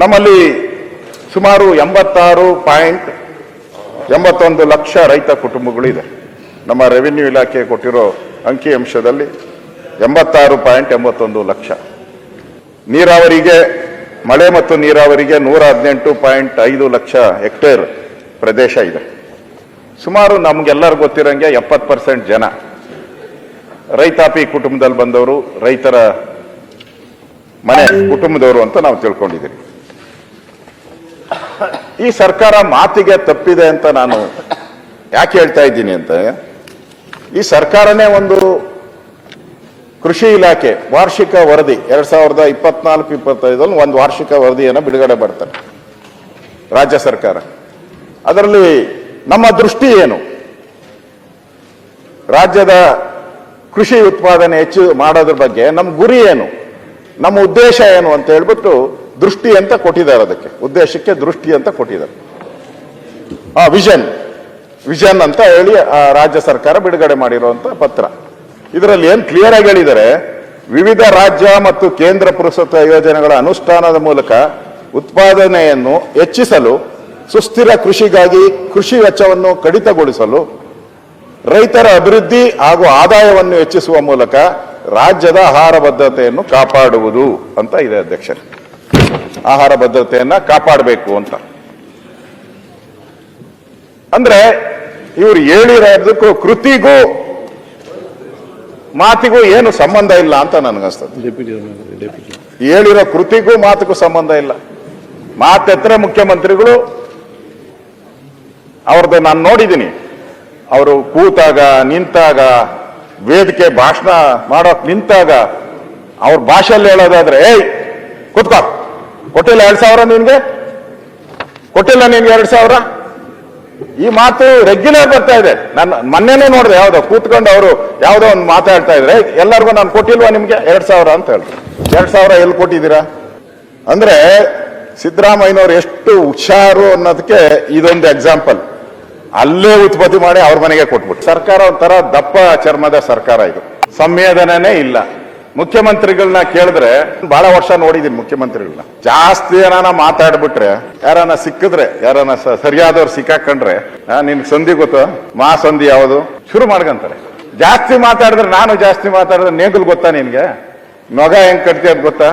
ನಮ್ಮಲ್ಲಿ ಸುಮಾರು ಎಂಬತ್ತಾರು ಪಾಯಿಂಟ್ ಎಂಬತ್ತೊಂದು ಲಕ್ಷ ರೈತ ಕುಟುಂಬಗಳಿದೆ. ನಮ್ಮ ರೆವಿನ್ಯೂ ಇಲಾಖೆ ಕೊಟ್ಟಿರೋ ಅಂಕಿಅಂಶದಲ್ಲಿ ಎಂಬತ್ತಾರು ಪಾಯಿಂಟ್ ಎಂಬತ್ತೊಂದು ಲಕ್ಷ. ನೀರಾವರಿಗೆ, ಮಳೆ ಮತ್ತು ನೀರಾವರಿಗೆ ನೂರ ಹದಿನೆಂಟು ಪಾಯಿಂಟ್ ಐದು ಲಕ್ಷ ಹೆಕ್ಟೇರ್ ಪ್ರದೇಶ ಇದೆ. ಸುಮಾರು ನಮಗೆಲ್ಲರಿಗೂ ಗೊತ್ತಿರೋಂಗೆ ಎಪ್ಪತ್ತು ಪರ್ಸೆಂಟ್ ಜನ ರೈತಾಪಿ ಕುಟುಂಬದಲ್ಲಿ ಬಂದವರು, ರೈತರ ಮನೆ ಕುಟುಂಬದವರು ಅಂತ ನಾವು ತಿಳ್ಕೊಂಡಿದ್ದೀವಿ ಈ ಸರ್ಕಾರ ಮಾತಿಗೆ ತಪ್ಪಿದೆ ಅಂತ ನಾನು ಯಾಕೆ ಹೇಳ್ತಾ ಇದ್ದೀನಿ ಅಂತ? ಈ ಸರ್ಕಾರನೇ ಒಂದು ಕೃಷಿ ಇಲಾಖೆ, ವಾರ್ಷಿಕ ವರದಿ, ಎರಡ್ ಸಾವಿರದ ಇಪ್ಪತ್ನಾಲ್ಕು ಇಪ್ಪತ್ತೈದಲ್ಲಿ ಒಂದು ವಾರ್ಷಿಕ ವರದಿಯನ್ನು ಬಿಡುಗಡೆ ಮಾಡ್ತಾರೆ ರಾಜ್ಯ ಸರ್ಕಾರ. ಅದರಲ್ಲಿ ನಮ್ಮ ದೃಷ್ಟಿ ಏನು? ರಾಜ್ಯದ ಕೃಷಿ ಉತ್ಪಾದನೆ ಹೆಚ್ಚು ಮಾಡೋದ್ರ ಬಗ್ಗೆ ನಮ್ಮ ಗುರಿ ಏನು? ನಮ್ಮ ಉದ್ದೇಶ ಏನು ಅಂತ ಹೇಳ್ಬಿಟ್ಟು ದೃಷ್ಟಿ ಅಂತ ಕೊಟ್ಟಿದ್ದಾರೆ ಅದಕ್ಕೆ. ಉದ್ದೇಶಕ್ಕೆ ದೃಷ್ಟಿ ಅಂತ ಕೊಟ್ಟಿದ್ದಾರೆ. ಆ ವಿಷನ್ ವಿಷನ್ ಅಂತ ಹೇಳಿ, ಆ, ರಾಜ್ಯ ಸರ್ಕಾರ ಬಿಡುಗಡೆ ಮಾಡಿರುವಂತ ಪತ್ರ. ಇದರಲ್ಲಿ ಏನ್ ಕ್ಲಿಯರ್ ಆಗಿ ಹೇಳಿದರೆ, ವಿವಿಧ ರಾಜ್ಯ ಮತ್ತು ಕೇಂದ್ರ ಪುರಸ್ಕೃತ ಯೋಜನೆಗಳ ಅನುಷ್ಠಾನದ ಮೂಲಕ ಉತ್ಪಾದನೆಯನ್ನು ಹೆಚ್ಚಿಸಲು, ಸುಸ್ಥಿರ ಕೃಷಿಗಾಗಿ ಕೃಷಿ ವೆಚ್ಚವನ್ನು ಕಡಿತಗೊಳಿಸಲು, ರೈತರ ಅಭಿವೃದ್ಧಿ ಹಾಗೂ ಆದಾಯವನ್ನು ಹೆಚ್ಚಿಸುವ ಮೂಲಕ ರಾಜ್ಯದ ಆಹಾರ ಬದ್ಧತೆಯನ್ನು ಕಾಪಾಡುವುದು ಅಂತ ಇದೆ ಅಧ್ಯಕ್ಷರೇ. ಆಹಾರ ಭದ್ರತೆಯನ್ನ ಕಾಪಾಡಬೇಕು ಅಂತ. ಅಂದ್ರೆ ಇವ್ರು ಹೇಳಿರೋದಕ್ಕೂ ಕೃತಿಗೂ ಮಾತಿಗೂ ಏನು ಸಂಬಂಧ ಇಲ್ಲ ಅಂತ ನನಗನ್ಸ್ತದೆ ಹೇಳಿರೋ ಕೃತಿಗೂ ಮಾತಿಗೂ ಸಂಬಂಧ ಇಲ್ಲ. ಮಾತೆತ್ತರೆ ಮುಖ್ಯಮಂತ್ರಿಗಳು ಅವ್ರದ್ದು ನಾನು ನೋಡಿದ್ದೀನಿ ಅವರು ಕೂತಾಗ ನಿಂತಾಗ ವೇದಿಕೆ ಭಾಷಣ ಮಾಡೋಕ್ ನಿಂತಾಗ ಅವ್ರ ಭಾಷೆಯಲ್ಲಿ ಹೇಳೋದಾದ್ರೆ ಏಯ್ ಕೂತ್ಕೋ. ಕೊಟ್ಟಿಲ್ಲ ಎರಡ್ ಸಾವಿರ ನಿನ್ಗೆ? ಕೊಟ್ಟಿಲ್ಲ ನಿನ್ಗೆ ಎರಡ್ ಸಾವಿರ? ಈ ಮಾತು ರೆಗ್ಯುಲರ್ ಬರ್ತಾ ಇದೆ. ನಾನು ಮೊನ್ನೆನೆ ನೋಡಿದೆ, ಯಾವ್ದೋ ಕೂತ್ಕೊಂಡು ಅವರು ಯಾವ್ದೋ ಒಂದು ಮಾತಾಡ್ತಾ ಇದ್ರೆ, ಎಲ್ಲರಿಗೂ ನಾನು ಕೊಟ್ಟಿಲ್ವಾ ನಿಮ್ಗೆ? ಎರಡ್ ಸಾವಿರ ಅಂತ ಹೇಳಿದ್ರು. ಎರಡ್ ಸಾವಿರ ಎಲ್ಲಿ ಕೊಟ್ಟಿದ್ದೀರಾ? ಅಂದ್ರೆ ಸಿದ್ದರಾಮಯ್ಯನವ್ರು ಎಷ್ಟು ಹುಷಾರು ಅನ್ನೋದಕ್ಕೆ ಇದೊಂದು ಎಕ್ಸಾಂಪಲ್ ಅಲ್ಲೇ ಉತ್ಪತ್ತಿ ಮಾಡಿ ಅವ್ರ ಮನೆಗೆ ಕೊಟ್ಬಿಟ್ಟು ಸರ್ಕಾರ ಒಂಥರ ದಪ್ಪ ಚರ್ಮದ ಸರ್ಕಾರ ಇದು. ಸಂವೇದನೆ ಇಲ್ಲ. ಮುಖ್ಯಮಂತ್ರಿಗಳನ್ನ ಕೇಳಿದ್ರೆ ಬಹಳ ವರ್ಷ ನೋಡಿದೀನಿ ಮುಖ್ಯಮಂತ್ರಿಗಳನ್ನ. ಜಾಸ್ತಿ ಏನಾನ ಮಾತಾಡ್ಬಿಟ್ರೆ ಯಾರನ್ನ ಸಿಕ್ಕಿದ್ರೆ ಯಾರನ್ನ ಸರಿಯಾದವ್ರು ಸಿಕ್ಕಾಕೊಂಡ್ರೆ ನಿನ್ ಸಂಧಿ ಗೊತ್ತು? ಮಾ ಸಂಧಿ ಯಾವುದು? ಶುರು ಮಾಡ್ಕಂತಾರೆ. ಜಾಸ್ತಿ ಮಾತಾಡಿದ್ರೆ ನಾನು ಜಾಸ್ತಿ ಮಾತಾಡಿದ್ರೆ ನೇಗುಲ್ ಗೊತ್ತಾ ನಿನ್ಗೆ? ನೊಗ ಹೆಂಗ್ ಕಟ್ತಿ ಅಂತ ಗೊತ್ತಾ?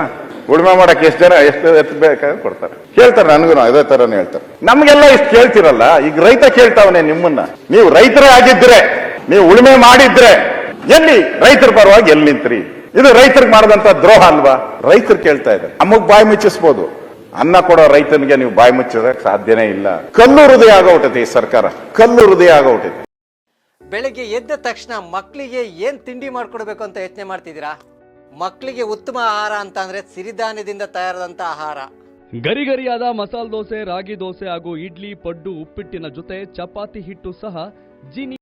ಉಳುಮೆ ಮಾಡಕ್ ಎಷ್ಟು ಜನ, ಎಷ್ಟು ಎತ್ತಬೇಕಾದ್ರೆ ಕೊಡ್ತಾರೆ. ಕೇಳ್ತಾರೆ ನನಗೂ ಅದೇ ತರನೇ ಹೇಳ್ತಾರೆ. ನಮ್ಗೆಲ್ಲ ಇಷ್ಟು ಕೇಳ್ತಿರಲ್ಲ, ಈಗ ರೈತ ಕೇಳ್ತಾವನೆ ನಿಮ್ಮನ್ನ. ನೀವು ರೈತರೇ ಆಗಿದ್ರೆ, ನೀವು ಉಳುಮೆ ಮಾಡಿದ್ರೆ, ಎಲ್ಲಿ? ರೈತರ ಪರವಾಗಿ ಎಲ್ಲಿ ನಿಂತ್ರಿ? ಇದು ರೈತರಿಗೆ ಮಾಡಿದಂತ ದ್ರೋಹ ಅಲ್ವಾ? ರೈತರು ಕೇಳ್ತಾ ಇದ್ದಾರೆ. ನಮಗ್ ಬಾಯಿ ಮುಚ್ಚಿಸ್ಬೋದು. ಅನ್ನ ಕೊಡೋ ರೈತನಿಗೆ ನೀವು ಬಾಯಿ ಮುಚ್ಚೋದಕ್ಕೆ ಸಾಧ್ಯನೇ ಇಲ್ಲ. ಕಲ್ಲು ಹೃದಯ ಆಗೋಟೈತೆ ಈ ಸರ್ಕಾರ. ಕಲ್ಲು ಹೃದಯ ಆಗೋಟೈತೆ ಬೆಳಿಗ್ಗೆ ಎದ್ದ ತಕ್ಷಣ ಮಕ್ಕಳಿಗೆ ಏನ್ ತಿಂಡಿ ಮಾಡ್ಕೊಡ್ಬೇಕು ಅಂತ ಯೋಚನೆ ಮಾಡ್ತಿದ್ದೀರಾ? ಮಕ್ಕಳಿಗೆ ಉತ್ತಮ ಆಹಾರ ಅಂತ ಅಂದ್ರೆ ಸಿರಿಧಾನ್ಯದಿಂದ ತಯಾರಾದಂತ ಆಹಾರ. ಗರಿಗರಿಯಾದ ಮಸಾಲೆ ದೋಸೆ ರಾಗಿ ದೋಸೆ ಹಾಗೂ ಇಡ್ಲಿ ಪಡ್ಡು ಉಪ್ಪಿಟ್ಟಿನ ಜೊತೆ ಚಪಾತಿ ಹಿಟ್ಟು ಸಹ ಜೀನಿ